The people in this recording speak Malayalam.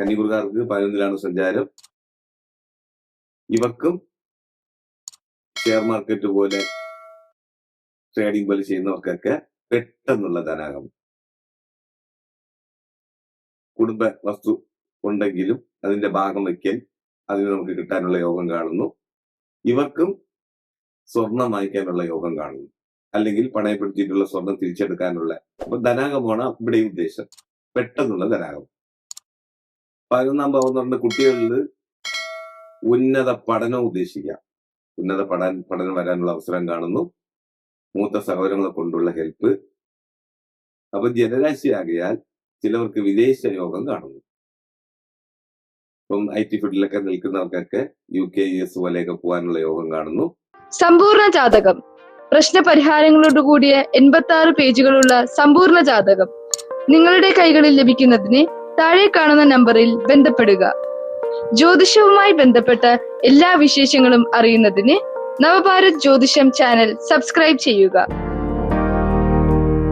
കന്നികുറുകാർക്ക് പതിനൊന്നിലാണ് സഞ്ചാരം. ഇവർക്കും ഷെയർ മാർക്കറ്റ് പോലെ ട്രേഡിംഗ് പോലെ ചെയ്യുന്നവർക്കൊക്കെ പെട്ടെന്നുള്ള ധനാഗമം. കുടുംബ വസ്തു ഉണ്ടെങ്കിലും അതിന്റെ ഭാഗം വയ്ക്കൽ അതിന് നമുക്ക് കിട്ടാനുള്ള യോഗം കാണുന്നു. ഇവർക്കും സ്വർണം വാങ്ങിക്കാനുള്ള യോഗം കാണുന്നു. അല്ലെങ്കിൽ പണയപ്പെടുത്തിയിട്ടുള്ള സ്വർണം തിരിച്ചെടുക്കാനുള്ള. അപ്പൊ ധനാഗമമാണ് ഇവിടെ ഉദ്ദേശം. പെട്ടെന്നുള്ള ധനാഗമം. പതിനൊന്നാം ഭാവം എന്ന് പറഞ്ഞ കുട്ടികളിൽ ഉന്നത പഠനം ഉദ്ദേശിക്കാം. ഉന്നത പഠന പഠനം വരാനുള്ള അവസരം കാണുന്നു. മൂത്ത സഹോദരങ്ങളെ കൊണ്ടുള്ള ഹെൽപ്പ് അപ്പൊ ജനരാശിയാകയാൽ ചിലവർക്ക് വിദേശ യോഗം കാണുന്നു. ഇപ്പം ഐ ടി ഫീൽഡിലൊക്കെ നിൽക്കുന്നവർക്കൊക്കെ യു കെ യു എസ് പോലെയൊക്കെ പോകാനുള്ള യോഗം കാണുന്നു. സമ്പൂർണ ജാതകം. പ്രശ്നപരിഹാരങ്ങളോട് കൂടിയ എൺപത്തി ആറ് പേജുകളുള്ള സമ്പൂർണ ജാതകം നിങ്ങളുടെ കൈകളിൽ ലഭിക്കുന്നതിന് താഴെ കാണുന്ന നമ്പറിൽ ബന്ധപ്പെടുക. ജ്യോതിഷവുമായി ബന്ധപ്പെട്ട എല്ലാ വിശേഷങ്ങളും അറിയുന്നതിന് നവഭാരത് ജ്യോതിഷം ചാനൽ സബ്സ്ക്രൈബ് ചെയ്യുക.